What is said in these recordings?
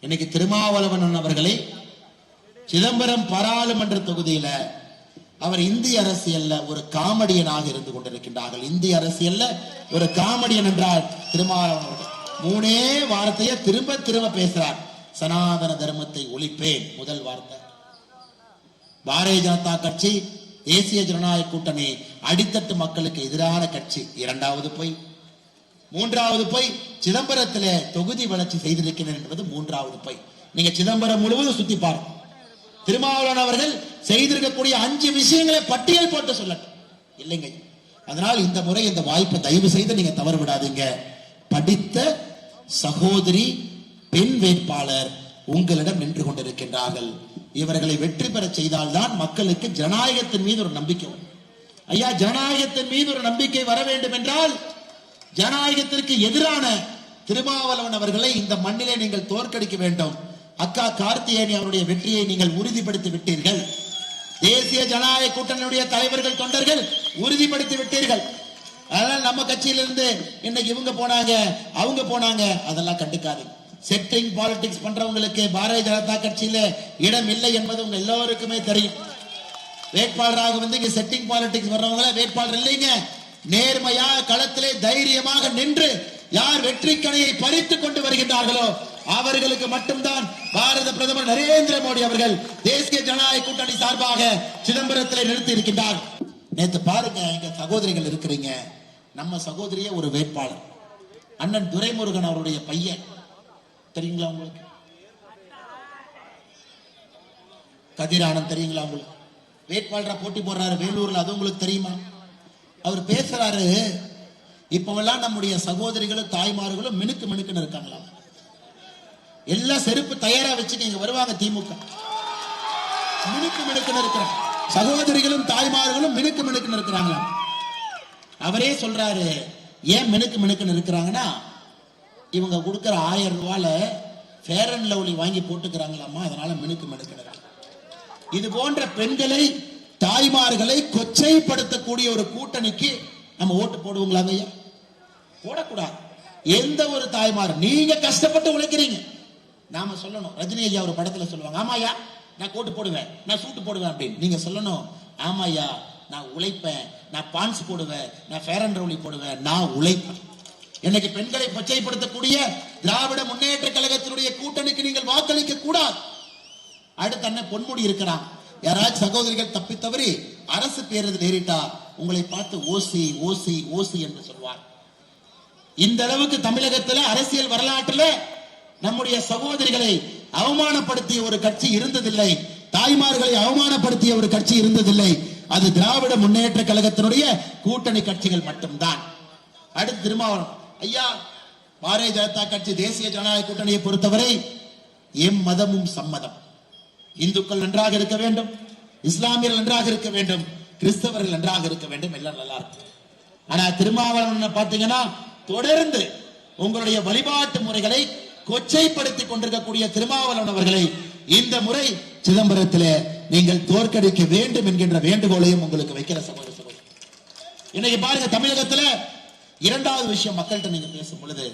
இன்னைக்கு திருமாவளவன் அவர்களை சிதம்பரம் பாராளுமன்ற தொகுதியில அவர் இந்திய அரசியல்ல ஒரு காமெடியனாக இருந்து கொண்டிருக்கின்றார்கள். இந்திய அரசியல்ல ஒரு காமெடியன் என்றார் திருமாவளவன் மூணே வார்த்தையை திரும்ப திரும்ப பேசுறார். சனாதன தர்மத்தை ஒழிப்பேன். முதல் வார்த்தை. பாரதிய ஜனதா கட்சி தேசிய ஜனநாயக கூட்டணி அடித்தட்டு மக்களுக்கு எதிரான கட்சி. இரண்டாவது போய். மூன்றாவது போய் சிதம்பரத்திலே தொகுதி வளர்ச்சி செய்திருக்கிறேன் என்பது மூன்றாவது போய் நீங்க சிதம்பரம் முழுவதும் சுத்தி பாருங்க. திருமாவளவன் அவர்கள் செய்திருக்கக்கூடிய அஞ்சு விஷயங்களை பட்டியல் போட்டு சொல்லட்டும். இல்லைங்க. அதனால் இந்த முறை இந்த வாய்ப்பை தயவு செய்து நீங்க தவறு விடாதீங்க. படித்த சகோதரி பெண் வேட்பாளர் உங்களிடம் நின்று கொண்டிருக்கின்றார்கள். இவர்களை வெற்றி பெற செய்தால்தான் மக்களுக்கு ஜனநாயகத்தின் மீது ஒரு நம்பிக்கை ஐயா ஜனநாயகத்தின் மீது ஒரு நம்பிக்கை வர வேண்டும் என்றால் ஜனநாயகத்திற்கு எதிரான திருமாவளவன் அவர்களை இந்த மண்ணிலே நீங்கள் தோற்கடிக்க வேண்டும். அக்கா கார்த்தியேனி அவருடைய வெற்றியை நீங்கள் உறுதிப்படுத்தி விட்டீர்கள். தேசிய ஜனநாயக கூட்டணியுடைய தலைவர்கள் தொண்டர்கள் உறுதிப்படுத்தி விட்டீர்கள். அதனால நம்ம கட்சியிலிருந்து இன்னைக்கு இவங்க போனாங்க அவங்க போனாங்க அதெல்லாம் கண்டுக்காதீங்க செட்டிங் பாலிடிக்ஸ் பண்றவங்களுக்கு பாரதிய ஜனதா கட்சியில இடம் இல்லை என்பது உங்க எல்லோருக்குமே தெரியும். வேட்பாளராக வந்து இங்க செட்டிங் பாலிடிக்ஸ் வர்றவங்கள வேட்பாளர் இல்லைங்க. நேர்மையா களத்திலே தைரியமாக நின்று யார் வெற்றிக்கணையை பறித்து கொண்டு வருகின்றார்களோ அவர்களுக்கு மட்டும்தான் பாரத பிரதமர் நரேந்திர மோடி அவர்கள் தேசிய ஜனநாயக கூட்டணி சார்பாக சிதம்பரத்தில் நிறுத்தி இருக்கின்றார். நேற்று பாருங்க எங்க சகோதரிகள் இருக்கிறீங்க. நம்ம சகோதரியே ஒரு வேட்பாளர். அண்ணன் துரைமுருகன் அவருடைய பையன். தெரியுங்களா உங்களுக்கு? கதிரானந்த் தெரியுங்களா உங்களுக்கு? வேட்பாளராக போட்டி போடுறாரு வேலூர்ல. அது உங்களுக்கு தெரியுமா? அவர் பேசுறாரு இப்பவெல்லாம் நம்முடைய சகோதரிகளும் தாய்மார்களும் மினுக்கு மினுக்குன்னு இருக்காங்களா எல்லாம் செருப்பு தயாரா வச்சு நீங்க வருவாங்க திமுக. மினுக்கு மினுக்குன்னு இருக்கிறாங்க சகோதரிகளும் தாய்மார்களும் மினுக்கு மினுக்குன்னு இருக்கிறாங்களா அவரே சொல்றாரு ஏன் மினுக்கு மினுக்குன்னு இருக்கிறாங்கன்னா இவங்க கொடுக்குற ஆயிரம் ரூபால ஃபேர் அண்ட் லவ்லி வாங்கி போட்டுக்கிறாங்களாமா அதனால மினுக்கு மினுக்குன்னு இது போன்ற பெண்களை தாய்மார்களை கொச்சைப்படுத்தக்கூடிய ஒரு கூட்டணிக்கு நம்ம ஓட்டு போடுவோங்களாங்க ஐயா போடக்கூடாது. எந்த ஒரு தாய்மார் நீங்க கஷ்டப்பட்டு உழைக்கிறீங்க. நாம சொல்லணும். ரஜினி ஐயா ஒரு படத்துல சொல்லுவாங்க ஆமாயா நான் கோட்டு போடுவேன் நான் சூட்டு போடுவேன் அப்படின்னு. நீங்க சொல்லணும் ஆமாயா நான் உழைப்பேன் நான் பான்ஸ் போடுவேன் நான் ஃபேர் அண்ட் ரவுலி போடுவேன் நான் உழைப்பேன். இன்னைக்கு பெண்களை கொச்சைப்படுத்தக்கூடிய திராவிட முன்னேற்ற கழகத்தினுடைய கூட்டணிக்கு நீங்கள் வாக்களிக்க கூடாது. அடுத்து அண்ணன் பொன்முடி இருக்கிறான். யாராச்சும் சகோதரிகள் தப்பி தவறி அரசு பேருந்து நேரிட்டா உங்களை பார்த்து ஓசி ஓசி ஓசி என்று சொல்வார். இந்த அளவுக்கு தமிழகத்துல அரசியல் வரலாற்றுல நம்முடைய சகோதரிகளை அவமானப்படுத்திய ஒரு கட்சி இருந்ததில்லை. தாய்மார்களை அவமானப்படுத்திய ஒரு கட்சி இருந்ததில்லை. அது திராவிட முன்னேற்ற கழகத்தினுடைய கூட்டணி கட்சிகள் மட்டும்தான். அடுத்து திருமாவளவன். ஐயா பாரதிய ஜனதா கட்சி தேசிய ஜனநாயக கூட்டணியை பொறுத்தவரை எம் மதமும் சம்மதம். இந்துக்கள் நன்றாக இருக்க வேண்டும் இஸ்லாமியர்கள் நன்றாக இருக்க வேண்டும் கிறிஸ்தவர்கள் நன்றாக இருக்க வேண்டும் எல்லாம் நல்லா இருக்கு ஆனா திருமாவளவன் பாத்தீங்கன்னா தொடர்ந்து உங்களுடைய வழிபாட்டு முறைகளை கொச்சைப்படுத்திக் கொண்டிருக்கக்கூடிய திருமாவளவன் அவர்களை இந்த முறை சிதம்பரத்திலே நீங்கள் தோற்கடிக்க வேண்டும் என்கின்ற வேண்டுகோளையும் உங்களுக்கு வைக்கிற சகோதர சகோதரி. இன்னைக்கு பாருங்க தமிழகத்துல இரண்டாவது விஷயம் மக்கள்கிட்ட நீங்க பேசும் பொழுது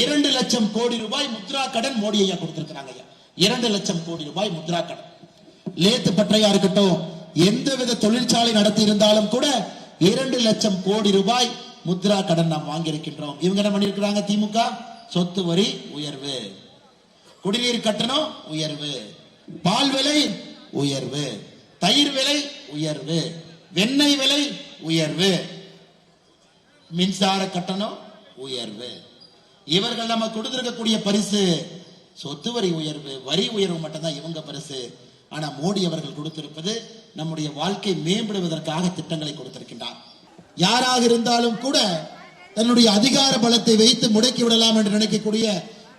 இரண்டு லட்சம் கோடி ரூபாய் முத்ரா கடன் மோடி ஐயா கொடுத்திருக்கிறாங்க ஐயா. இரண்டு லட்சம் கோடி ரூபாய் முத்ரா கடன். லேத்து பற்றையா இருக்கட்டும் எந்தவித தொழிற்சாலை நடத்தி இருந்தாலும் கூட இரண்டு லட்சம் கோடி ரூபாய் முத்ரா கடன் நாம் வாங்கியிருக்கின்றோம். இவங்க என்ன பண்ணிருக்கிறாங்க திமுக சொத்து வரி உயர்வு. குடிநீர் கட்டணம் உயர்வு. பால் விலை உயர்வு. தயிர் விலை உயர்வு. வெண்ணெய் விலை உயர்வு. மின்சார கட்டணம் உயர்வு. இவர்கள் நம்ம கொடுத்திருக்கக்கூடிய பரிசு சொத்து வரி உயர்வு வரி உயர்வு மட்டும்தான் இவங்க பரிசு. ஆனா மோடி அவர்கள் கொடுத்திருப்பது நம்முடைய வாழ்க்கை மேம்படுவதற்காக திட்டங்களை கொடுத்திருக்கின்றார். யாராக இருந்தாலும் கூட தன்னுடைய அதிகார பலத்தை வைத்து முடக்கி விடலாம் என்று நினைக்கக்கூடிய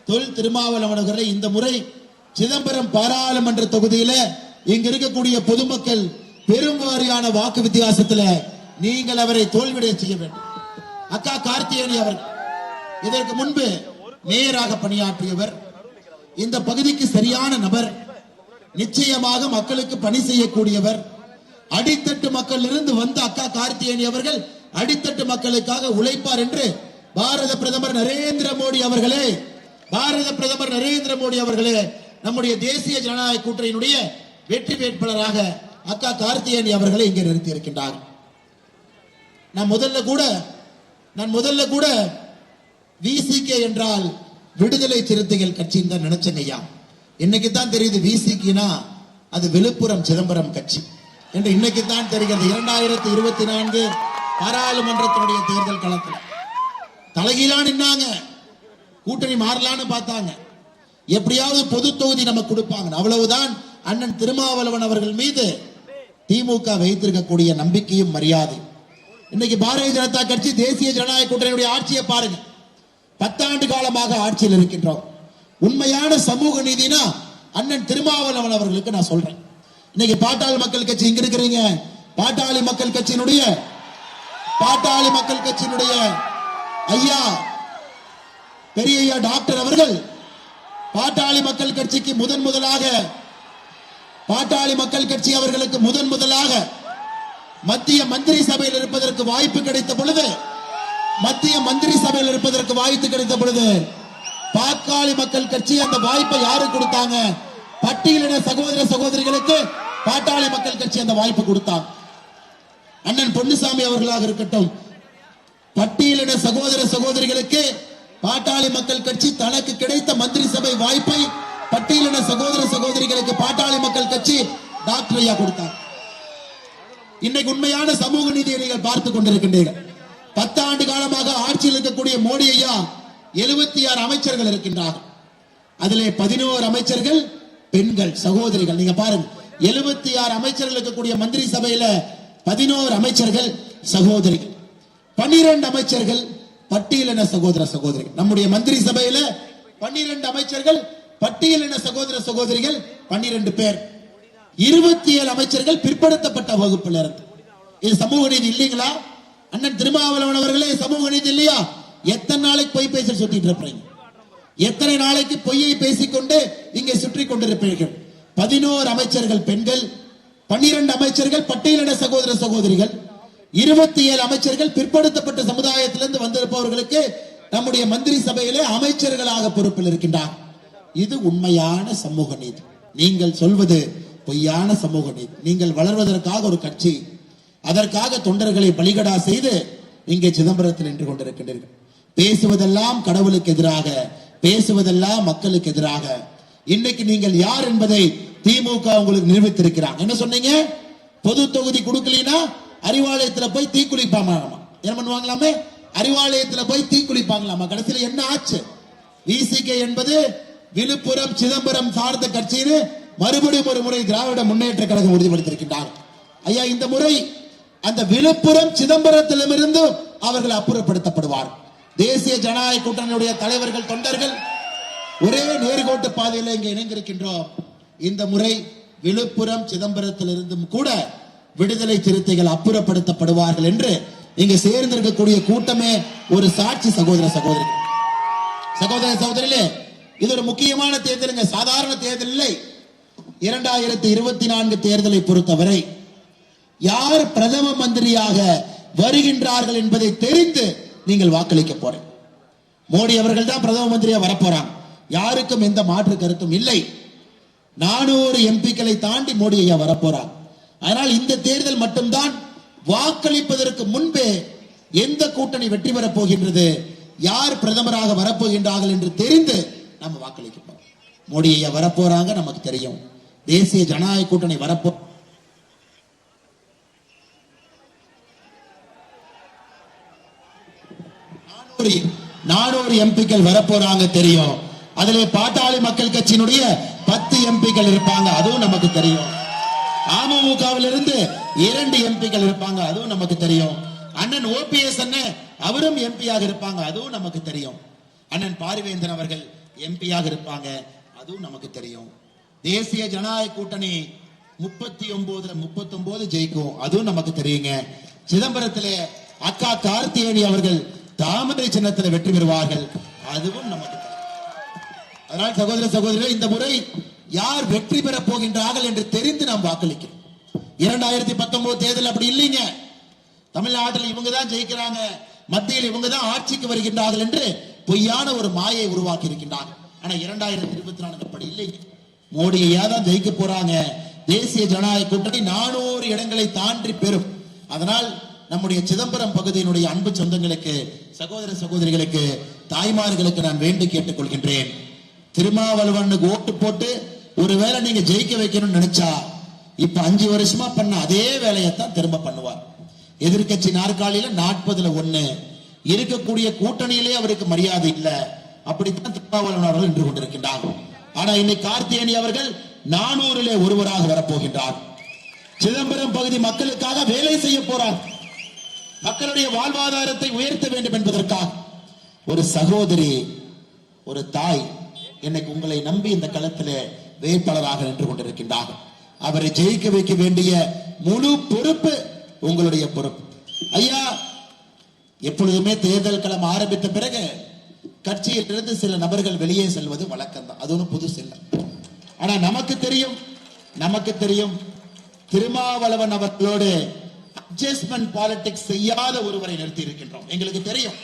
தொல் திருமாவளவனகரை இந்த முறை சிதம்பரம் பாராளுமன்ற தொகுதியில இங்க இருக்கக்கூடிய பொதுமக்கள் பெரும் வாரியான வாக்கு வித்தியாசத்துல நீங்கள் அவரை தோல்விடைய செய்ய வேண்டும். அக்கா கார்த்திகேயனி அவர் இதற்கு முன்பு மேயராக பணியாற்றியவர் இந்த பகுதிக்கு சரியான நபர் நிச்சயமாக மக்களுக்கு பணி செய்யக்கூடியவர். அடித்தட்டு மக்களிலிருந்து வந்த அக்கா கார்த்திகேயனி அவர்கள் அடித்தட்டு மக்களுக்காக உழைப்பார் என்று பாரத பிரதமர் நரேந்திர மோடி அவர்களே பாரத பிரதமர் நரேந்திர மோடி அவர்களே நம்முடைய தேசிய ஜனநாயக கூட்டணியினுடைய வெற்றி வேட்பாளராக அக்கா கார்த்திகேயன் அவர்களை இங்கே நிறுத்தி இருக்கின்றார் நான் முதல்ல கூட நான் முதல்ல கூட விசிகே என்றால் விடுதலை சிறுத்தைகள் கட்சின்னு தான் நினைச்சேங்க ஐயா. இன்னைக்கு தான் தெரியுது விசிகினா அது விழுப்புரம் சிதம்பரம் கட்சி. என்று இன்னைக்கு தான் தெரிகிறது. இரண்டாயிரத்தி இருபத்தி நான்கு பாராளுமன்றத்தினுடைய தேர்தல் களத்தில். தலைகீழா நின்னாங்க. கூட்டணி மாறலான்னு பார்த்தாங்க. எப்படியாவது பொது தொகுதி நமக்கு கொடுப்பாங்க. அவ்வளவுதான் அண்ணன் திருமாவளவன் அவர்கள் மீது திமுக வைத்திருக்கக்கூடிய நம்பிக்கையும் மரியாதை இன்னைக்கு பாரதிய ஜனதா கட்சி தேசிய ஜனநாயக கூட்டணியுடைய ஆட்சியை பாருங்க. பத்தாண்டு காலமாக ஆட்சியில் இருக்கின்றோம். உண்மையான சமூக நீதினா அண்ணன் திருமாவளவன் அவர்களுக்கு நான் சொல்றேன். இன்னைக்கு பாட்டாளி மக்கள் கட்சி இங்க இருக்கிறீங்க? பாட்டாளி மக்கள் கட்சியினுடைய பாட்டாளி மக்கள் கட்சியினுடைய ஐயா பெரிய ஐயா டாக்டர் அவர்கள் பாட்டாளி மக்கள் கட்சிக்கு முதன் முதலாக பாட்டாளி மக்கள் கட்சி அவர்களுக்கு முதன் முதலாக மத்திய மந்திரி சபையில் இருப்பதற்கு வாய்ப்பு கிடைத்த பொழுது மத்திய மந்திரி சபையில் இருப்பதற்கு வாய்ப்பு கிடைத்த பொழுது பாக்காளி மக்கள் கட்சி அந்த வாய்ப்பை யாரு கொடுத்தாங்க? பட்டியலின சகோதர சகோதரிகளுக்கு பாட்டாளி மக்கள் கட்சி அந்த வாய்ப்பு கொடுத்தாங்க. அண்ணன் பொன்னுசாமி அவர்களாக இருக்கட்டும் பட்டியலின சகோதர சகோதரிகளுக்கு பாட்டாளி மக்கள் கட்சி தனக்கு கிடைத்த மந்திரி சபை வாய்ப்பை பட்டியலின சகோதர சகோதரிகளுக்கு பாட்டாளி மக்கள் கட்சி டாக்டர் ஐயா கொடுத்தார் இன்னைக்கு உண்மையான சமூக நீதியை நீங்கள் பார்த்துக் கொண்டிருக்கின்றீர்கள். பத்தாண்டு காலமாக ஆட்சியில் இருக்கக்கூடிய மோடி ஐயா எழுபத்தி ஆறு அமைச்சர்கள் இருக்கின்றார்கள். அதிலே பதினோரு அமைச்சர்கள் பெண்கள் சகோதரிகள். நீங்க பாருங்க எழுபத்தி ஆறு அமைச்சர்கள் இருக்கக்கூடிய மந்திரி சபையில பதினோரு அமைச்சர்கள் சகோதரிகள். பன்னிரண்டு அமைச்சர்கள் பட்டியலின சகோதர சகோதரிகள். நம்முடைய மந்திரி சபையில பன்னிரண்டு அமைச்சர்கள் பட்டியலின சகோதர சகோதரிகள் பன்னிரண்டு பேர். இருபத்தி ஏழு அமைச்சர்கள் பிற்படுத்தப்பட்ட வகுப்பில் இருந்து. இது சமூக நீதி இல்லைங்களா? அண்ணன் திருமாவளவன் அவர்களே சமூக நீதி இல்லையா? எத்தனை நாளைக்கு பொய் பேச சுத்திட்டு இருப்பீங்க எத்தனை நாளைக்கு பொய்யை பேசிக்கொண்டு இங்கே சுற்றி கொண்டிருப்பீர்கள்? பதினோரு அமைச்சர்கள் பெண்கள் பன்னிரண்டு அமைச்சர்கள் பட்டியலிட சகோதர சகோதரிகள் இருபத்தி ஏழு அமைச்சர்கள் பிற்படுத்தப்பட்ட சமுதாயத்திலிருந்து வந்திருப்பவர்களுக்கு நம்முடைய மந்திரி சபையிலே அமைச்சர்களாக பொறுப்பில் இருக்கின்றார். இது உண்மையான சமூக நீதி. நீங்கள் சொல்வது பொய்யான சமூக நீதி. நீங்கள் வளர்வதற்காக ஒரு கட்சி அதற்காக தொண்டர்களை பலிகடா செய்து இங்கே சிதம்பரத்தில் நின்று கொண்டிருக்கின்றீர்கள். பேசுவதெல்லாம் கடவுளுக்கு எதிராக பேசுவதெல்லாம் மக்களுக்கு எதிராக. இன்னைக்கு நீங்கள் யார் என்பதை திமுக உங்களுக்கு நிரூபித்திருக்கிறாங்க. என்ன சொன்னீங்க? பொது தொகுதி கொடுக்கலனா? அறிவாலயத்துல போய் தீக்குளிப்பாங்க என்ன பண்ணுவாங்களாமே? அறிவாலயத்துல போய் தீக்குளிப்பாங்களாமா கடைசியில என்ன ஆச்சு? விசிகே என்பது விழுப்புரம் சிதம்பரம் சார்ந்த கட்சின்னு மறுபடியும் ஒரு முறை திராவிட முன்னேற்ற கழகம் உறுதிப்படுத்தியிருக்கின்றார் ஐயா இந்த முறை அந்த விழுப்புரம் சிதம்பரத்திலிருந்து அவர்கள் அப்புறப்படுத்தப்படுவார். தேசிய ஜனநாயக கூட்டணியுடைய தலைவர்கள் தொண்டர்கள் ஒரே நேர்கோட்டு பாதையில் இங்கே இணைந்திருக்கின்றோம். இந்த முறை விழுப்புரம் சிதம்பரத்திலிருந்தும் கூட விடுதலை சிறுத்தைகள் அப்புறப்படுத்தப்படுவார்கள் என்று இங்கு சேர்ந்திருக்கக்கூடிய கூட்டமே ஒரு சாட்சி சகோதர சகோதரி. சகோதர சகோதரிலே இது ஒரு முக்கியமான தேர்தலுங்க சாதாரண தேர்தல் இல்லை. இரண்டாயிரத்தி இருபத்தி நான்கு தேர்தலை பொறுத்தவரை யார் பிரதம மந்திரியாக வருகின்றார்கள் என்பதை தெரிந்து நீங்கள் வாக்களிக்க போறேன். மோடி அவர்கள் தான் பிரதம மந்திரியா வரப்போறாங்க. யாருக்கும் எந்த மாற்று கருத்தும் இல்லை. நானூறு எம்பிக்களை தாண்டி மோடி ஐயா வரப்போறாங்க அதனால் இந்த தேர்தல் மட்டும்தான் வாக்களிப்பதற்கு முன்பே எந்த கூட்டணி வெற்றி பெறப் போகின்றது யார் பிரதமராக வரப்போகின்றார்கள் என்று தெரிந்து நம்ம வாக்களிக்க போறோம். மோடி ஐயா வரப்போறாங்க நமக்கு தெரியும். தேசிய ஜனநாயக கூட்டணி வரப்போ நானூறு எம்பிக்கள் வரப்போறாங்க தெரியும். அதுல பாட்டாளி மக்கள் கட்சியினுடைய பத்து எம்பிக்கள் இருப்பாங்க அதுவும் நமக்கு தெரியும். அமமுகவில் இருந்து இரண்டு எம்பிக்கள் இருப்பாங்க அதுவும் நமக்கு தெரியும். அண்ணன் ஓபிஎஸ் அண்ணன் அவரும் எம்பியாக இருப்பாங்க அதுவும் நமக்கு தெரியும். அண்ணன் பாரிவேந்தன் அவர்கள் எம்பியாக இருப்பாங்க அதுவும் நமக்கு தெரியும். தேசிய ஜனநாயக கூட்டணி முப்பத்தி ஒன்பதுல முப்பத்தி ஒன்பது ஜெயிக்கும் அதுவும் நமக்கு தெரியுங்க. சிதம்பரத்திலே அக்கா கார்த்திகேயனி அவர்கள் தாமரை சின்னத்தில் வெற்றி பெறுவார்கள். அதுவும் நமக்கு அதனால் சகோதர சகோதரர் இந்த முறை யார் வெற்றி பெறப் போகின்றார்கள் என்று தெரிந்து நாம் வாக்களிக்கிறோம். இரண்டாயிரத்தி பத்தொன்பது தேர்தல் அப்படி இல்லைங்க. தமிழ்நாட்டில் இவங்க தான் ஜெயிக்கிறாங்க. மத்தியில் இவங்க தான் ஆட்சிக்கு வருகின்றார்கள் என்று பொய்யான ஒரு மாயை உருவாக்கி இருக்கின்றார்கள் ஆனா இரண்டாயிரத்தி இருபத்தி நாலு அப்படி இல்லைங்க. மோடியை தான் ஜெயிக்க போறாங்க. தேசிய ஜனநாயக கூட்டணி நானூறு இடங்களை தாண்டி பெறும். அதனால் நம்முடைய சிதம்பரம் பகுதியினுடைய அன்பு சொந்தங்களுக்கு சகோதர சகோதரிகளுக்கு தாய்மார்களுக்கு நான் வேண்டி கேட்டுக் கொள்கின்றேன் திருமாவளவனுக்கு ஓட்டு போட்டு ஒருவேளை நீங்க ஜெயிக்க வைக்கணும்னு நினைச்சா இப்ப அஞ்சு வருஷமா பண்ண அதே வேலையைத்தான் திரும்ப பண்ணுவார். எதிர்க்கட்சி நாற்காலியில நாற்பதுல ஒண்ணு. இருக்கக்கூடிய கூட்டணியிலே அவருக்கு மரியாதை இல்லை. அப்படித்தான் திருமாவளவன் அவர்கள் நின்று கொண்டிருக்கின்றார். ஆனா இன்னைக்கு கார்த்தியேயனி அவர்கள் நானூறிலே ஒருவராக வரப்போகின்றார். சிதம்பரம் பகுதி மக்களுக்காக வேலை செய்ய போறார். மக்களுடைய வாழ்வாதாரத்தை உயர்த்த வேண்டும் என்பதற்காக ஒரு சகோதரி ஒரு தாய் இன்னைக்கு உங்களை நம்பி இந்த களத்தில் வேட்பாளராக நின்று கொண்டிருக்கின்றார். அவரை ஜெயிக்க வைக்க வேண்டிய முழு பொறுப்பு உங்களுடைய பொறுப்பு. ஐயா எப்பொழுதுமே தேர்தல் களம் ஆரம்பித்த பிறகு கட்சியிலிருந்து சில நபர்கள் வெளியே செல்வது வழக்கம் தான் அது ஒன்றும் புதுசு இல்லை. ஆனா நமக்கு தெரியும் நமக்கு தெரியும் திருமாவளவன் அவர்களோடு அட்ஜஸ்ட்மெண்ட் பாலிடிக்ஸ் செய்யாத ஒருவரை நிறுத்தி இருக்கின்றோம் எங்களுக்கு தெரியும்.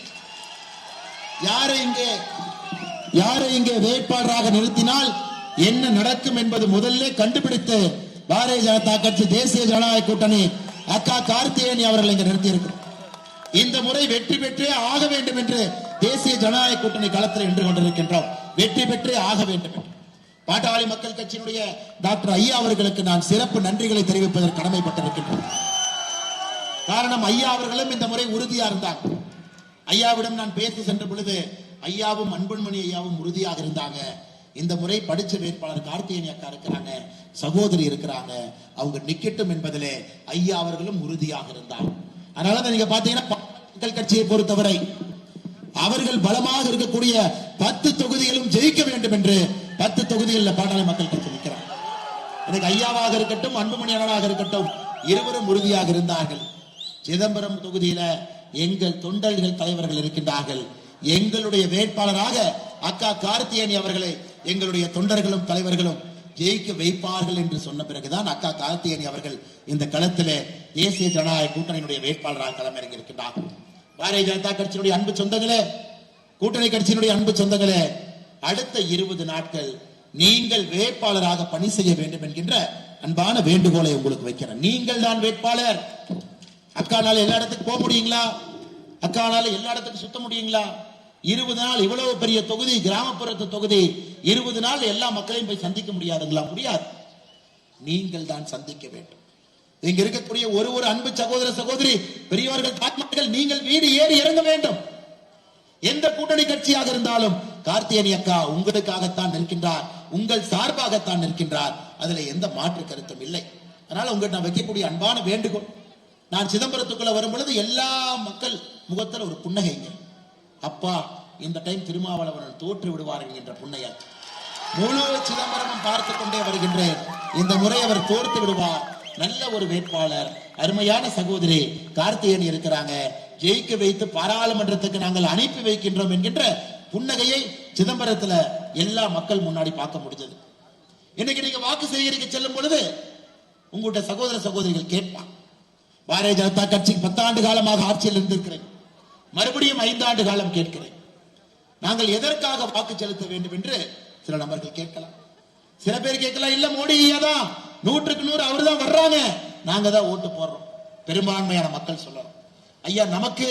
யாரை இங்கே யாரை இங்கே வேட்பாளராக நிறுத்தினால் என்ன நடக்கும் என்பது முதல்ல கண்டுபிடித்து பாரதிய ஜனதா கட்சி தேசிய ஜனநாயக கூட்டணி அக்கா கார்த்திகேயனி அவர்கள் இங்கே நிறுத்தி இருக்கிறோம் இந்த முறை வெற்றி பெற்றே ஆக வேண்டும் என்று தேசிய ஜனநாயக கூட்டணி களத்தில் நின்று கொண்டிருக்கின்றோம். வெற்றி பெற்றே ஆக வேண்டும் என்று. பாட்டாளி மக்கள் கட்சியினுடைய டாக்டர் ஐயா அவர்களுக்கு நான் சிறப்பு நன்றிகளை தெரிவிப்பதற்கு கடமைப்பட்டிருக்கின்றோம். காரணம் ஐயா அவர்களும் இந்த முறை உறுதியா இருந்தாங்க. ஐயாவிடம் நான் பேசி சென்ற பொழுது ஐயாவும் அன்பன்மணி ஐயாவும் உறுதியாக இருந்தாங்க. இந்த முறை படிச்ச வேட்பாளர் கார்த்திகேயன் அக்கா இருக்கிறாங்க சகோதரி இருக்கிறாங்க. அவங்க நிக்கட்டும் என்பதிலே ஐயா அவர்களும் உறுதியாக இருந்தாங்க. அதனால நீங்க பாத்தீங்கன்னா மக்கள் கட்சியை பொறுத்தவரை அவர்கள் பலமாக இருக்கக்கூடிய பத்து தொகுதிகளும் ஜெயிக்க வேண்டும் என்று பத்து தொகுதிகளில் பாட்டாளி மக்கள் கட்சி நிற்கிறார் எனக்கு ஐயாவாக இருக்கட்டும் அன்புமணி அண்ணனாக இருக்கட்டும் இருவரும் உறுதியாக இருந்தார்கள். சிதம்பரம் தொகுதியில எங்கள் தொண்டர்கள் தலைவர்கள் இருக்கின்றார்கள். எங்களுடைய வேட்பாளராக அக்கா கார்த்தியேயனி அவர்களை எங்களுடைய தொண்டர்களும் தலைவர்களும் ஜெயிக்க வைப்பார்கள் என்று சொன்ன பிறகுதான் அக்கா கார்த்தியேயனி அவர்கள் இந்த களத்திலே தேசிய ஜனநாயக கூட்டணியினுடைய வேட்பாளராக களமிறங்கி இருக்கின்றார்கள். பாரதிய ஜனதா கட்சியினுடைய அன்பு சொந்தங்களே கூட்டணி கட்சியினுடைய அன்பு சொந்தங்களே அடுத்த இருபது நாட்கள் நீங்கள் வேட்பாளராக பணி செய்ய வேண்டும் என்கின்ற அன்பான வேண்டுகோளை உங்களுக்கு வைக்கிறேன். நீங்கள் தான் வேட்பாளர். அக்கானால எல்லா இடத்துக்கு போக முடியுங்களா? அக்கானால எல்லா இடத்துக்கும் சுத்த முடியுங்களா? இருபது நாள் இவ்வளவு பெரிய தொகுதி கிராமப்புறத்து தொகுதி இருபது நாள் எல்லா மக்களையும் போய் சந்திக்க முடியாதுங்களா? முடியாது. நீங்கள் தான் சந்திக்க வேண்டும். இங்க இருக்கக்கூடிய ஒரு ஒரு அன்பு சகோதர சகோதரி பெரியவர்கள் தாய்மார்கள் நீங்கள் வீடு ஏறி இறங்க வேண்டும். எந்த கூட்டணி கட்சியாக இருந்தாலும் கார்த்தியனி அக்கா உங்களுக்காகத்தான் நிற்கின்றார் உங்கள் சார்பாகத்தான் நிற்கின்றார். அதுல எந்த மாற்று கருத்தும் இல்லை. அதனால உங்களுக்கு நான் வைக்கக்கூடிய அன்பான வேண்டுகோள் நான் சிதம்பரத்துக்குள்ள வரும்பொழுது எல்லா மக்கள் முகத்தில் ஒரு புன்னகைங்க அப்பா இந்த டைம் திருமாவளவன் தோற்று விடுவார் என்கின்ற புன்னையால் முழு சிதம்பரமும் பார்த்து கொண்டே வருகின்றேன். இந்த முறை அவர் தோர்த்து விடுவார். நல்ல ஒரு வேட்பாளர் அருமையான சகோதரி கார்த்திகேயன் இருக்கிறாங்க. ஜெயிக்க வைத்து பாராளுமன்றத்துக்கு நாங்கள் அனுப்பி வைக்கின்றோம் என்கின்ற புன்னகையை சிதம்பரத்துல எல்லா மக்கள் முன்னாடி பார்க்க முடிஞ்சது. இன்னைக்கு நீங்க வாக்கு சேகரிக்க செல்லும் பொழுது உங்கள்கிட்ட சகோதர சகோதரிகள் கேட்பான் பாரதிய ஜனதா கட்சி பத்தாண்டு காலமாக ஆட்சியில் இருந்திருக்கிறேன். மறுபடியும் ஐந்தாண்டு காலம் கேட்கிறேன். நாங்கள் எதற்காக வாக்கு செலுத்த வேண்டும் என்று சில நபர்கள் கேட்கலாம். சில பேர் கேட்கலாம் இல்ல மோடி தான் நூற்றுக்கு நூறு அவர் தான் வர்றாங்க. நாங்க தான் ஓட்டு போடுறோம். பெரும்பான்மையான மக்கள் சொல்லலாம். ஐயா நமக்கு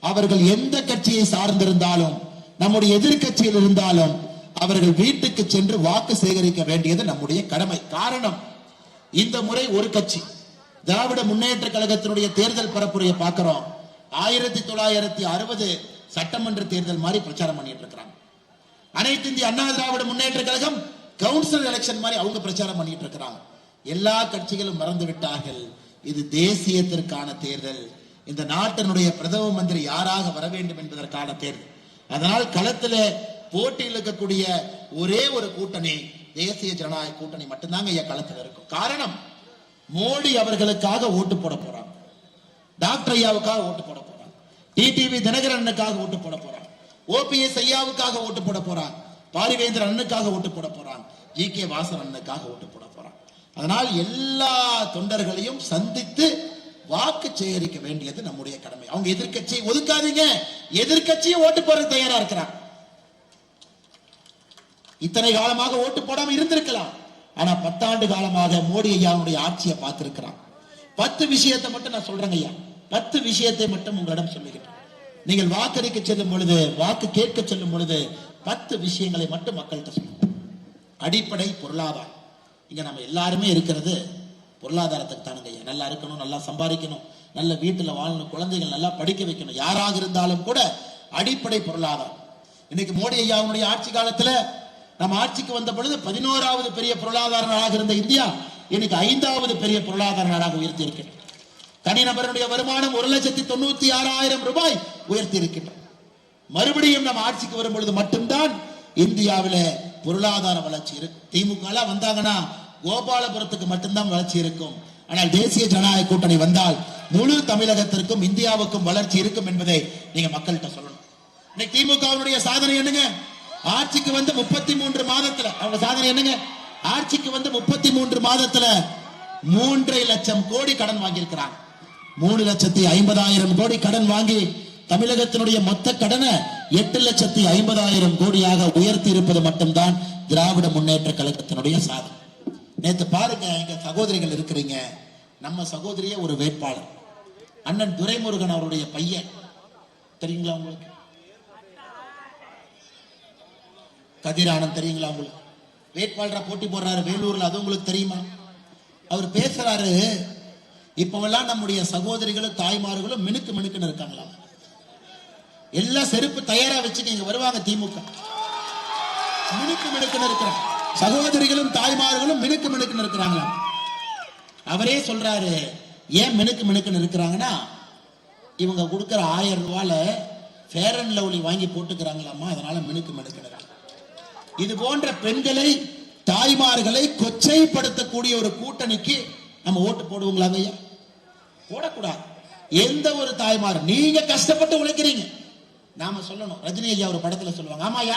அவர்கள் எந்த கட்சியை சார்ந்திருந்தாலும் நம்முடைய எதிர்கட்சியில் இருந்தாலும் அவர்கள் வீட்டுக்கு சென்று வாக்கு சேகரிக்க வேண்டியது நம்முடைய கடமை. காரணம் இந்த முறை ஒரு கட்சி திராவிட முன்னேற்ற கழகத்தினுடைய தேர்தல் பரப்புரையை பார்க்கிறோம். ஆயிரத்தி தொள்ளாயிரத்தி அறுபது சட்டமன்ற தேர்தல் மாதிரி பிரச்சாரம் பண்ணிட்டு இருக்கிறாங்க. அனைத்து இந்திய அண்ணா திராவிட முன்னேற்ற கழகம் கவுன்சில் எலெக்ஷன் மாதிரி அவங்க பிரச்சாரம் பண்ணிட்டு இருக்கிறாங்க. எல்லா கட்சிகளும் மறந்து விட்டார்கள். இது தேசியத்திற்கான தேர்தல். இந்த நாட்டினுடைய பிரதம மந்திரி யாராக வர வேண்டும் என்பதற்கான தேர்தல். அதனால் களத்துல போட்டியில் இருக்கக்கூடிய ஒரே ஒரு கூட்டணி தேசிய ஜனநாயக கூட்டணி மட்டும்தாங்க ஐயா களத்தில் இருக்கும். காரணம் மோடி அவர்களுக்காக ஓட்டு போட போறாங்க டாக்டர் ஐயாவுக்காக ஓட்டு போட போறாங்க டிடிவி தினகரனுக்காக ஓட்டு போட போறாங்க ஓபிஎஸ் ஐயாவுக்காக ஓட்டு போட போறாங்க பாரிவேந்தர் அண்ணனுக்காக ஓட்டு போட போறாங்க ஜி கே வாசன் அண்ணனுக்காக ஓட்டு போட போறாங்க அதனால் எல்லா தொண்டர்களையும் சந்தித்து வாக்கு சேகரிக்க வேண்டியது நம்முடைய கடமை. அவங்க எதிர்க்கட்சியை ஒதுக்காதீங்க. எதிர்க்கட்சியை ஓட்டு போறது தயாரா இருக்கிறாங்க இத்தனை காலமாக ஓட்டு போடாம இருந்திருக்கலாம். ஆனா பத்தாண்டு காலமாக மோடி ஐயாவுடைய ஆட்சியை பார்த்திருக்கிறான். பத்து விஷயத்தை மட்டும் நான் சொல்றேங்க ஐயா. பத்து விஷயத்தை மட்டும் உங்களிடம் சொல்லுகிறேன் நீங்கள் வாக்களிக்க செல்லும் பொழுது வாக்கு கேட்க செல்லும் பொழுது பத்து விஷயங்களை மட்டும் மக்கள்கிட்ட சொல்லுங்க அடிப்படை பொருளாதாரம். இங்க நம்ம எல்லாருமே இருக்கிறது பொருளாதாரத்துக்கு தானுங்க ஐயா. நல்லா இருக்கணும் நல்லா சம்பாதிக்கணும் நல்ல வீட்டுல வாழணும் குழந்தைகள் நல்லா படிக்க வைக்கணும். யாராக இருந்தாலும் கூட அடிப்படை பொருளாதாரம். இன்னைக்கு மோடி ஐயாவுடைய ஆட்சி காலத்துல நம்ம ஆட்சிக்கு வந்த பொழுது பதினோராவது பெரிய பொருளாதார நாடாக இருந்த இந்தியா இன்னைக்கு ஐந்தாவது பெரிய பொருளாதார நாடாக உயர்த்தி இருக்கிறது தனிநபருடைய வருமானம் ஒரு லட்சத்தி தொண்ணூத்தி ஆறாயிரம் ரூபாய் உயர்த்தி இருக்கின்றோம் மறுபடியும் நம்ம ஆட்சிக்கு வரும் பொழுது மட்டும்தான் இந்தியாவில பொருளாதார வளர்ச்சி இருக்கும் திமுக எல்லாம் வந்தாங்கன்னா கோபாலபுரத்துக்கு மட்டும்தான் வளர்ச்சி இருக்கும். ஆனால் தேசிய ஜனநாயக கூட்டணி வந்தால் முழு தமிழகத்திற்கும் இந்தியாவுக்கும் வளர்ச்சி இருக்கும் என்பதை நீங்க மக்கள்கிட்ட சொல்லணும். இன்னைக்கு திமுகவுடைய சாதனை என்னங்க? ஆட்சிக்கு வந்து முப்பத்தி மூன்று மாதத்துல அவங்க சாதனை என்னங்க? ஆட்சிக்கு வந்து முப்பத்தி மூன்று மாதத்துல மூன்றரை லட்சம் கோடி கடன் வாங்கியிருக்கிறாங்க. மூணு லட்சத்தி ஐம்பதாயிரம் கோடி கடன் வாங்கி தமிழகத்தினுடைய மொத்த கடனை எட்டு லட்சத்தி ஐம்பதாயிரம் கோடியாக உயர்த்தி இருப்பது மட்டும்தான் திராவிட முன்னேற்ற கழகத்தினுடைய சாதனை. நேத்து பாருங்க எங்க சகோதரிகள் இருக்கிறீங்க. நம்ம சகோதரியே ஒரு வேட்பாளர். அண்ணன் துரைமுருகன் அவருடைய பையன். தெரியுங்களா உங்களுக்கு? கதிரானந்த் தெரியுங்களா உங்களுக்கு? வேட்பாளராக போட்டி போடுறாரு வேலூர்ல அது உங்களுக்கு தெரியுமா? அவர் பேசுறாரு இப்பவெல்லாம் நம்முடைய சகோதரிகளும் தாய்மார்களும் மினுக்கு மினுக்குன்னு இருக்காங்களா? எல்லாம் செருப்பு தயாரா வச்சுட்டு இங்க வருவாங்க திமுக. மினுக்கு மினுக்குன்னு இருக்கிறாங்க. சகோதரிகளும் தாய்மார்களும் மினுக்கு மினுக்குன்னு இருக்கிறாங்களா? அவரே சொல்றாரு ஏன் மினுக்கு மினுக்குன்னு இருக்கிறாங்கன்னா இவங்க கொடுக்குற ஆயிரம் ரூபாயில ஃபேர் அண்ட் லவ்லி வாங்கி போட்டுக்கிறாங்களாமா அதனால மினுக்கு மினுக்குன்னு இருக்காங்க. இது போன்ற பெண்களை தாய்மார்களை கொச்சைப்படுத்தக்கூடிய ஒரு கூட்டணிக்கு நம்ம ஓட்டு போடுவோங்களாங்க ஐயா? போடக்கூடாது. எந்த ஒரு தாய்மார் நீங்க கஷ்டப்பட்டு உழைக்கிறீங்க. நாம சொல்லணும். ரஜினி ஐயா ஒரு படத்துல சொல்லுவாங்க ஆமாயா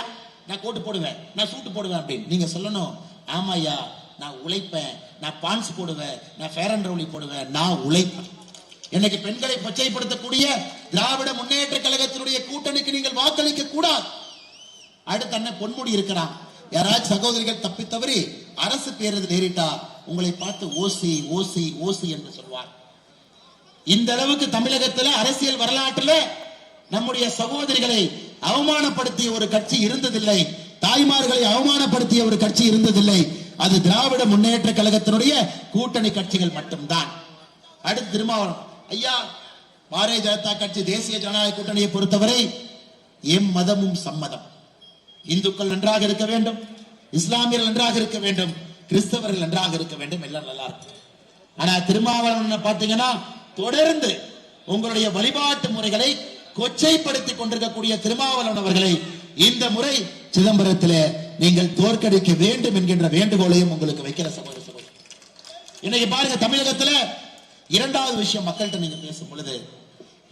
நான் கோட்டு போடுவேன் நான் சூட்டு போடுவேன் அப்படின்னு. நீங்க சொல்லணும் ஆமாய்யா நான் உழைப்பேன் நான் பான்ஸ் போடுவேன் நான் ஃபேர் அண்ட் ரவுலி போடுவேன் நான் உழைப்பேன். இன்னைக்கு பெண்களை கொச்சைப்படுத்தக்கூடிய திராவிட முன்னேற்ற கழகத்தினுடைய கூட்டணிக்கு நீங்கள் வாக்களிக்க கூடாது. அடுத்த அண்ணன் பொன்முடி இருக்கிறான். யாராச்சும் சகோதரிகள் தப்பி தவறி அரசு பேருந்து நேரிட்டா உங்களை பார்த்து ஓசி ஓசி ஓசி என்று சொல்வார். இந்த அளவுக்கு தமிழகத்துல அரசியல் வரலாற்றுல நம்முடைய சகோதரிகளை அவமானப்படுத்திய ஒரு கட்சி இருந்ததில்லை. தாய்மார்களை அவமானப்படுத்திய ஒரு கட்சி இருந்ததில்லை. அது திராவிட முன்னேற்ற கழகத்தினுடைய கூட்டணி கட்சிகள் மட்டும்தான். அடுத்து திருமாவளம் ஐயா பாரதிய ஜனதா கட்சி தேசிய ஜனநாயக கூட்டணியை பொறுத்தவரை எம் மதமும் சம்மதம். இந்துக்கள் நன்றாக இருக்க வேண்டும் இஸ்லாமியர்கள் நன்றாக இருக்க வேண்டும் கிறிஸ்தவர்கள் நன்றாக இருக்க வேண்டும் எல்லாம் நல்லா இருக்கும் ஆனா திருமாவளவன் பாத்தீங்கன்னா தொடர்ந்து உங்களுடைய வழிபாட்டு முறைகளை கொச்சைப்படுத்திக் கொண்டிருக்கக்கூடிய திருமாவளவன் அவர்களை இந்த முறை சிதம்பரத்திலே நீங்கள் தோற்கடிக்க வேண்டும் என்கின்ற வேண்டுகோளையும் உங்களுக்கு வைக்கிற சகோதர சகோதரி. இன்னைக்கு பாருங்க தமிழகத்துல இரண்டாவது விஷயம் மக்கள்கிட்ட நீங்க பேசும் பொழுது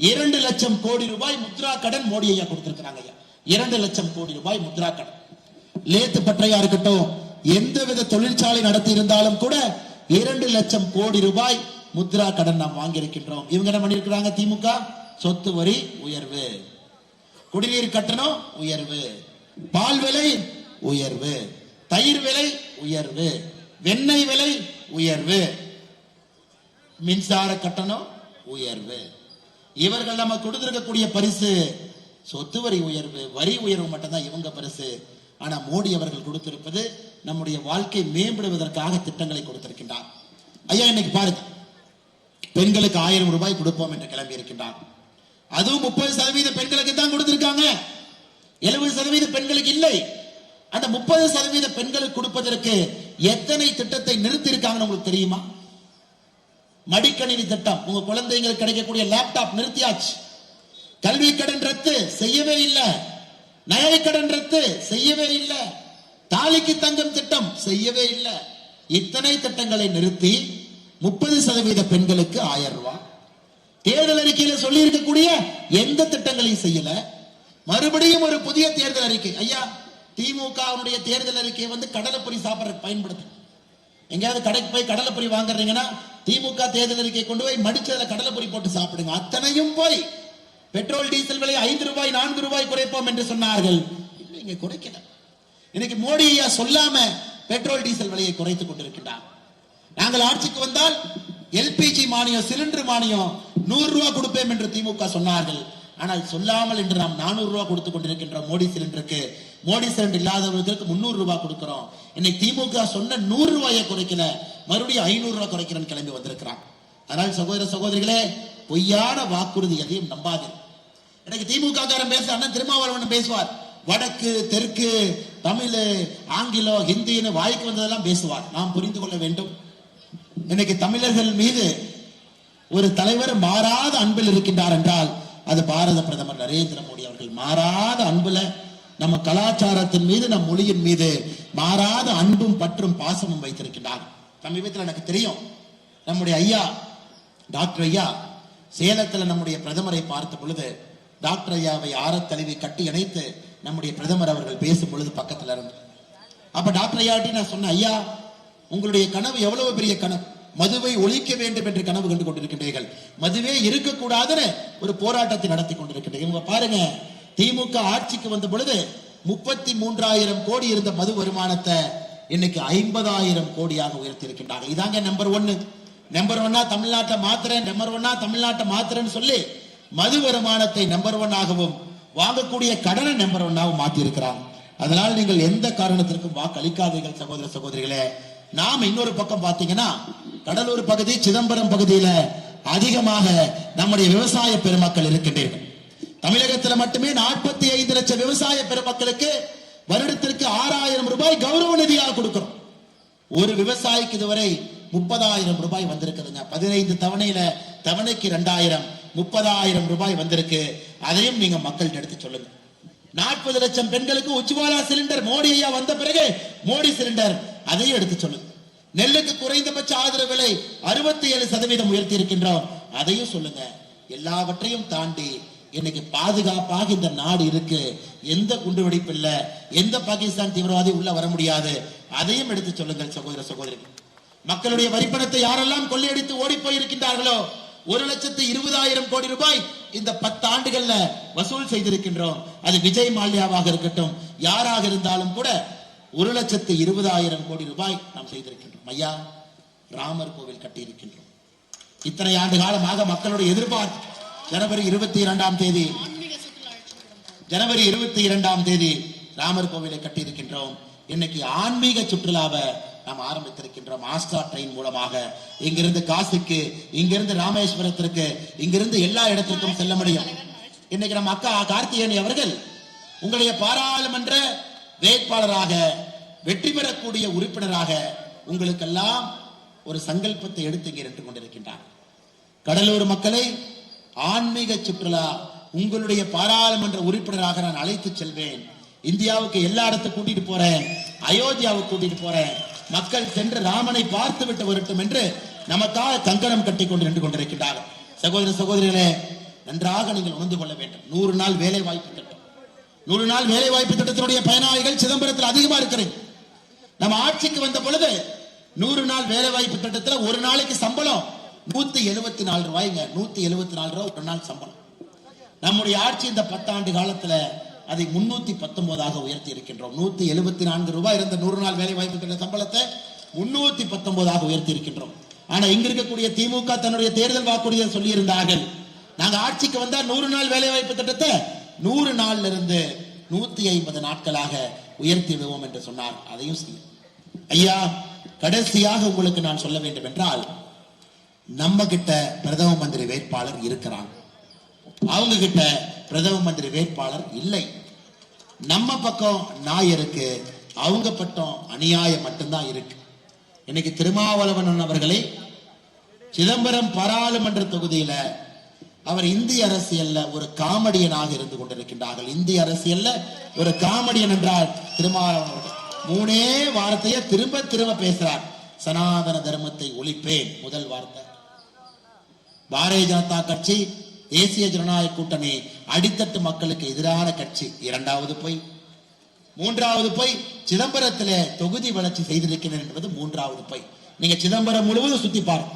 இரண்டு லட்சம் கோடி ரூபாய் முத்ரா கடன் மோடி ஐயா கொடுத்திருக்கிறாங்க ஐயா. இரண்டு லட்சம் கோடி ரூபாய் முத்ரா கடன். லேத்து பற்றையா இருக்கட்டும் எந்தவித தொழிற்சாலை நடத்தி இருந்தாலும் கூட இரண்டு லட்சம் கோடி ரூபாய் முத்ரா கடன் நாம் வாங்கியிருக்கின்றோம். இவங்க என்ன பண்ணிருக்கிறாங்க திமுக சொத்து வரி உயர்வு. குடிநீர் கட்டணம் உயர்வு. பால் விலை உயர்வு. தயிர் விலை உயர்வு. வெண்ணெய் விலை உயர்வு. மின்சார கட்டணம் உயர்வு. இவர்கள் நம்ம கொடுத்திருக்கக்கூடிய பரிசு சொத்து வரி உயர்வு வரி உயர்வு மட்டும்தான் இவங்க பரிசு. ஆனா மோடி அவர்கள் கொடுத்திருப்பது நம்முடைய வாழ்க்கை மேம்படுவதற்காக திட்டங்களை கொடுத்திருக்கின்றார். ஐயா இன்னைக்கு பாருங்க. பெண்களுக்கு ஆயிரம் ரூபாய் கொடுப்போம் என்று கிளம்பி இருக்கின்றார். அதுவும் முப்பது சதவீத பெண்களுக்கு தான் கொடுத்திருக்காங்க. எழுபது சதவீத பெண்களுக்கு இல்லை. அந்த முப்பது சதவீத பெண்களுக்கு கொடுப்பதற்கு எத்தனை திட்டத்தை நிறுத்தி இருக்காங்கன்னு உங்களுக்கு தெரியுமா? மடிக்கணினி திட்டம். உங்க குழந்தைங்களுக்கு கிடைக்கக்கூடிய லேப்டாப் நிறுத்தியாச்சு. கல்வி கடன் ரத்து செய்யவே இல்லை. நகை கடன் ரத்து செய்யவே இல்லை. தாலிக்கு தங்கம் திட்டம் செய்யவே இல்லை. இத்தனை திட்டங்களை நிறுத்தி முப்பது சதவீத பெண்களுக்கு ஆயிரம் ரூபாய் தேர்தல் அறிக்கையில சொல்லி இருக்கக்கூடிய எந்த திட்டங்களையும் செய்யல. மறுபடியும் ஒரு புதிய தேர்தல் அறிக்கை. ஐயா திமுக தேர்தல் அறிக்கையை வந்து கடலைப்பொரி சாப்பிட்றதுக்கு பயன்படுத்து. எங்கேயாவது கடைக்கு போய் கடலைப்பொறி வாங்குறீங்கன்னா திமுக தேர்தல் அறிக்கை கொண்டு போய் மடிச்சதுல கடலைப்பொரி போட்டு சாப்பிடுங்க. அத்தனையும் போய் பெட்ரோல் டீசல் விலை ஐந்து ரூபாய் நான்கு ரூபாய் குறைப்போம் என்று சொன்னார்கள். இல்லைங்க குறைக்கல. இன்னைக்கு மோடி ஐயா சொல்லாம பெட்ரோல் டீசல் விலையை குறைத்துக் கொண்டிருக்கின்றார். நாங்கள் ஆட்சிக்கு வந்தால் எல்பிஜி மானியம் சிலிண்டர் மானியம் நூறு ரூபாய் கொடுப்பேன் என்று திமுக சொன்னார்கள். ஆனால் சொல்லாமல் இன்று நாம் நானூறு ரூபாய் கொடுத்துக் கொண்டிருக்கின்றோம் மோடி சிலிண்டருக்கு. மோடி சிலிண்டர் இல்லாதவர்களுக்கு முன்னூறு ரூபாய் கொடுக்கிறோம். இன்னைக்கு திமுக சொன்ன நூறு ரூபாயை குறைக்கல. மறுபடியும் ஐநூறு ரூபாய் குறைக்கிறேன்னு கிளம்பி வந்திருக்கிறான். அதனால் சகோதர சகோதரிகளே பொய்யான வாக்குறுதி எதையும் நம்பாதீர்கள். எனக்கு திமுக காரன் பேச அண்ணன் திருமாவளவன் பேசுவார். வடக்கு தெற்கு தமிழ் ஆங்கிலம் ஹிந்தின்னு வாய்க்கு வந்ததெல்லாம் பேசுவார். நாம் புரிந்து கொள்ள வேண்டும். இன்னைக்கு தமிழர்கள் மீது ஒரு தலைவர் மாறாத அன்பில் இருக்கின்றார் என்றால் அது பாரத பிரதமர் நரேந்திர மோடி அவர்கள் மாறாத அன்புல நம்ம கலாச்சாரத்தின் மீது நம் மொழியின் மீது மாறாத அன்பும் பற்றும் பாசமும் வைத்திருக்கின்றார். சமீபத்தில் எனக்கு தெரியும். நம்முடைய ஐயா டாக்டர் ஐயா சேலத்தில் நம்முடைய பிரதமரை பார்த்த பொழுது டாக்டர் ஐயாவை ஆரத் தழுவி கட்டி இணைத்து நம்முடைய பிரதமர் அவர்கள் பேசும் பொழுது பக்கத்துல இருந்து. அப்ப டாக்டர் ஐயாட்டி நான் சொன்னேன் ஐயா உங்களுடைய கனவு எவ்வளவு பெரிய கனவு? மதுவை ஒழிக்க வேண்டும் என்று கனவு கண்டு கொண்டிருக்கின்றீர்கள். மதுவே இருக்கக்கூடாதுன்னு ஒரு போராட்டத்தை நடத்தி கொண்டிருக்கின்றீர்கள். இவங்க பாருங்க திமுக ஆட்சிக்கு வந்த பொழுது முப்பத்தி மூன்றாயிரம் கோடி இருந்த மது வருமானத்தை இன்னைக்கு ஐம்பதாயிரம் கோடியாக உயர்த்தி இருக்கின்றாங்க இதாங்க நம்பர் ஒன்னு நம்பர் ஒன்னா தமிழ்நாட்டை மாத்திரேன் நம்பர் ஒன்னா தமிழ்நாட்டை மாத்திரன்னு சொல்லி மது வருமானத்தை நம்பர் ஒன்னாகவும் வாங்கக்கூடிய கடனை நம்பர் ஒன்னாகவும் மாற்றியிருக்கிறான் அதனால் நீங்கள் எந்த காரணத்திற்கும் வாக்களிக்காதீர்கள் சகோதர சகோதரிகளே. நாம் இன்னொரு பக்கம் பாத்தீங்கன்னா கடலூர் பகுதி சிதம்பரம் பகுதியில அதிகமாக நம்முடைய விவசாய பெருமக்கள் இருக்கின்றீர்கள். தமிழகத்துல மட்டுமே நாற்பத்தி ஐந்து லட்சம் விவசாய பெருமக்களுக்கு வருடத்திற்கு ஆறாயிரம் ரூபாய் கௌரவ நிதியாக கொடுக்கிறோம். ஒரு விவசாயிக்கு இதுவரை முப்பதாயிரம் ரூபாய் வந்திருக்குதுங்க. பதினைந்து தவணையில தவணைக்கு ரெண்டாயிரம். முப்பதாயிரம் ரூபாய் வந்திருக்கு. அதையும் நீங்க மக்கள்கிட்ட எடுத்து சொல்லுங்க. நாற்பது லட்சம் பெண்களுக்கு உஜ்வாலா சிலிண்டர் மோடி ஐயா வந்த பிறகு மோடி சிலிண்டர் அதையும் எடுத்து சொல்லுங்க. நெல்லுக்கு குறைந்தபட்ச ஆதரவு விலை அறுபத்தி ஏழு சதவீதம் உயர்த்தி இருக்கின்றோம் அதையும் சொல்லுங்க. எல்லாவற்றையும் தாண்டி இன்னைக்கு பாதுகாப்பாக இந்த நாடு இருக்கு. எந்த குண்டு வெடிப்பு இல்ல. எந்த பாகிஸ்தான் தீவிரவாதி உள்ள வர முடியாது. அதையும் எடுத்து சொல்லுங்கள் சகோதர சகோதரி மக்களுடைய வரிப்பணத்தை யாரெல்லாம் கொள்ளையடித்து ஓடி போயிருக்கின்றார்களோ ஒரு லட்சத்து இருபதாயிரம் கோடி ரூபாய் இந்த பத்து ஆண்டுகள்ல வசூல் செய்திருக்கின்றோம். அது விஜய் மால்யாவாக இருக்கட்டும் யாராக இருந்தாலும் கூட ஒரு லட்சத்து இருபதாயிரம் கோடி ரூபாய் நாம் செய்திருக்கின்றோம். ஐயா ராமர் கோவில் கட்டியிருக்கின்றோம். இத்தனை ஆண்டு காலமாக மக்களுடைய எதிர்பார்ப்பு ஜனவரி இருபத்தி இரண்டாம் தேதி ஜனவரி இருபத்தி இரண்டாம் தேதி ராமர் கோவிலை கட்டியிருக்கின்றோம். இன்னைக்கு ஆன்மீக சுற்றுலாவை நாம் ஆரம்பித்திருக்கின்ற மாஸ்டர் ட்ரெயின் மூலமாக. இங்கிருந்து காசிக்கு இங்கிருந்து ராமேஸ்வரத்திற்கு இங்கிருந்து எல்லா இடத்திற்கும் செல்ல முடியும். இன்னைக்கு நம்ம அக்கா கார்த்திகேயனி அவர்கள் உங்களுடைய பாராளுமன்ற வேட்பாளராக வெற்றி பெறக்கூடிய உறுப்பினராக உங்களுக்கெல்லாம் ஒரு சங்கல்பத்தை எடுத்து இங்கே நின்று கொண்டிருக்கின்றார். கடலூர் மக்களை ஆன்மீக சுற்றுலா உங்களுடைய பாராளுமன்ற உறுப்பினராக நான் அழைத்து செல்வேன். இந்தியாவுக்கு எல்லா இடத்துக்கும் கூட்டிட்டு போறேன். அயோத்தியாவுக்கு கூட்டிட்டு போறேன். மக்கள் சென்று ராமனை பார்த்து விட்டு வரட்டும் என்று நமக்காக கங்கணம் கட்டி கொண்டு நின்று கொண்டிருக்கிறார்கள் சகோதர சகோதரிகளே நன்றாக நீங்கள் உணர்ந்து கொள்ள வேண்டும். நூறு நாள் வேலை வாய்ப்பு திட்டம். நூறு நாள் வேலை வாய்ப்பு திட்டத்தினுடைய பயனாளிகள் சிதம்பரத்தில் அதிகமா இருக்கிறேன் நம்ம ஆட்சிக்கு வந்த பொழுது நூறு நாள் வேலை வாய்ப்பு திட்டத்தில் ஒரு நாளைக்கு சம்பளம் நூத்தி எழுபத்தி நாலு ரூபாய்ங்க. நூத்தி எழுபத்தி நாலு ரூபாய் ஒரு நாள் சம்பளம். நம்முடைய ஆட்சி இந்த பத்தாண்டு காலத்துல அதை முன்னூத்தி பத்தொன்பதாக உயர்த்தி இருக்கின்றோம். நூத்தி எழுபத்தி நான்கு ரூபாய் இருந்த நூறு நாள் வேலை வாய்ப்பு திட்ட சம்பளத்தை முன்னூத்தி பத்தொன்பதாக உயர்த்தி இருக்கின்றோம். ஆனா இங்க இருக்கக்கூடிய திமுக தன்னுடைய தேர்தல் வாக்குறுதியை சொல்லியிருந்தார்கள். நாங்க ஆட்சிக்கு வந்தா நூறு நாள் வேலை வாய்ப்பு திட்டத்தை நூறு நாள்ல இருந்து நூத்தி ஐம்பது நாட்களாக உயர்த்தி விடுவோம் என்று சொன்னார். அதையும் ஐயா கடைசியாக உங்களுக்கு நான் சொல்ல வேண்டும் என்றால் நம்ம கிட்ட பிரதம மந்திரி வேட்பாளர் இருக்கிறாங்க அவங்க கிட்ட பிரதம மந்திரி வேட்பாளர் இல்லை. நம்ம பக்கம் நாய் இருக்கு அவங்க பட்டம் அநியாயம் மட்டும்தான் இருக்கு. இன்னைக்கு திருமாவளவன் அவர்களை சிதம்பரம் பாராளுமன்ற தொகுதியில அவர் இந்திய அரசியல்ல ஒரு காமெடியனாக இருந்து கொண்டிருக்கின்றார்கள். இந்திய அரசியல்ல ஒரு காமெடியன் என்றால் திருமாவளவன் மூணே வார்த்தையை திரும்ப திரும்ப பேசுறார். சனாதன தர்மத்தை ஒழிப்பேன் முதல் வார்த்தை. பாரதிய ஜனதா கட்சி தேசிய ஜனநாயக கூட்டணி அடித்தட்டு மக்களுக்கு எதிரான கட்சி. இரண்டாவது போய். மூன்றாவது போய் சிதம்பரத்திலே தொகுதி வளர்ச்சி செய்திருக்கிறேன் என்பது மூன்றாவது போய். நீங்க சிதம்பரம் முழுவதும் சுத்தி பாருங்க.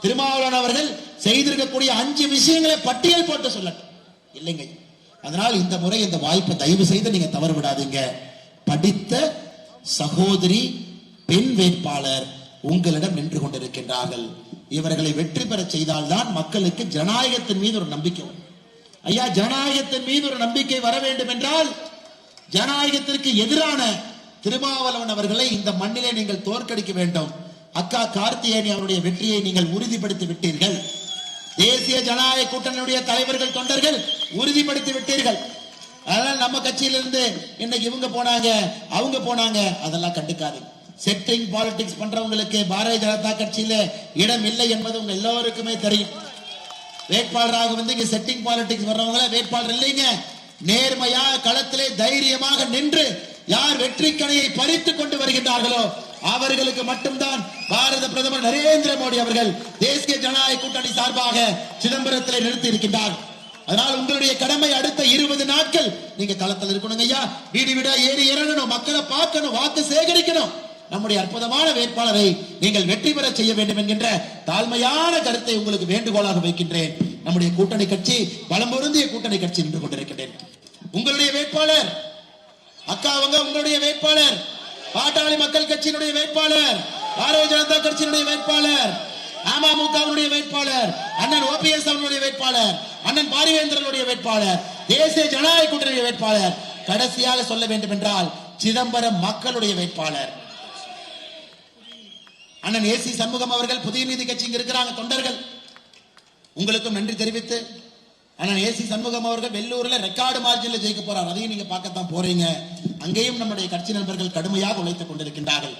திருமாவளவன் அவர்கள் செய்திருக்கக்கூடிய அஞ்சு விஷயங்களை பட்டியல் போட்டு சொல்லட்டும். இல்லைங்க. அதனால் இந்த முறை இந்த வாய்ப்பை தயவு செய்து நீங்க தவறு விடாதீங்க. படித்த சகோதரி பெண் வேட்பாளர் உங்களிடம் நின்று கொண்டிருக்கின்றார்கள். இவர்களை வெற்றி பெறச் செய்தால்தான் மக்களுக்கு ஜனநாயகத்தின் மீது ஒரு நம்பிக்கை வரும். ஐயா ஜனநாயகத்தின் மீது ஒரு நம்பிக்கை வர வேண்டும் என்றால் ஜனநாயகத்திற்கு எதிரான திருமாவளவன் அவர்களை இந்த மண்ணிலே நீங்கள் தோற்கடிக்க வேண்டும். அக்கா கார்த்தியேனி அவருடைய வெற்றியை நீங்கள் உறுதிப்படுத்தி விட்டீர்கள். தேசிய ஜனநாயக கூட்டணியுடைய தலைவர்கள் தொண்டர்கள் உறுதிப்படுத்தி விட்டீர்கள். அதனால நம்ம கட்சியிலிருந்து இன்னைக்கு இவங்க போனாங்க அவங்க போனாங்க அதெல்லாம் கண்டுக்காதீங்க. செட்டிங் பாலிடிக்ஸ் பண்றவங்களுக்கு பாரதிய ஜனதா கட்சியில இடம் இல்லை என்பது உங்க எல்லோருக்குமே தெரியும். வேட்பாளராக வந்து இங்க செட்டிங் பாலிடிக்ஸ் வர்றவங்கள வேட்பாளர் இல்லைங்க. நேர்மையா களத்திலே தைரியமாக நின்று யார் வெற்றிக்கணையை பறித்துக் கொண்டு வருகின்றார்களோ அவர்களுக்கு மட்டும்தான் பாரத பிரதமர் நரேந்திர மோடி அவர்கள் தேசிய ஜனநாயக கூட்டணி சார்பாக சிதம்பரத்திலே நிறுத்தி இருக்கின்றார் அதனால் உங்களுடைய கடமை அடுத்த இருபது நாட்கள் நீங்க களத்தில் இருக்கணுங்க ஐயா. வீடு வீடா ஏறி இறங்கணும் மக்களை பார்க்கணும் வாக்கு சேகரிக்கணும். நம்முடைய அற்புதமான வேட்பாளரை நீங்கள் வெற்றி பெற செய்ய வேண்டும் என்கின்ற தாழ்மையான கருத்தை உங்களுக்கு வேண்டுகோளாக வைக்கின்றேன். நம்முடைய கூட்டணி கட்சி பலம் பொருந்திய கூட்டணி கட்சி நின்று கொண்டிருக்கின்றேன். உங்களுடைய வேட்பாளர் அக்கா அவங்க உங்களுடைய வேட்பாளர் பாட்டாளி மக்கள் கட்சியினுடைய வேட்பாளர் பாரதிய ஜனதா கட்சியினுடைய வேட்பாளர் அமமுகவினுடைய வேட்பாளர் அண்ணன் ஓபிஎஸ் அவர்களுடைய வேட்பாளர் அண்ணன் பாரிவேந்திரனுடைய வேட்பாளர் தேசிய ஜனநாயக கூட்டணியுடைய வேட்பாளர் கடைசியாக சொல்ல வேண்டும் என்றால் சிதம்பரம் மக்களுடைய வேட்பாளர். அண்ணன் ஏசி சண்முகம் அவர்கள் புதிய நீதி கட்சிங்க இருக்கிறாங்க தொண்டர்கள். உங்களுக்கும் நன்றி தெரிவித்து அண்ணன் ஏசி சண்முகம் அவர்கள் வெள்ளூர்ல ரெக்கார்டு மார்ஜின்ல ஜெயிக்க போறார். அதையும் நீங்க பார்க்கத்தான் போறீங்க. அங்கேயும் நம்முடைய கட்சி நண்பர்கள் கடுமையாக உழைத்துக் கொண்டிருக்கின்றார்கள்.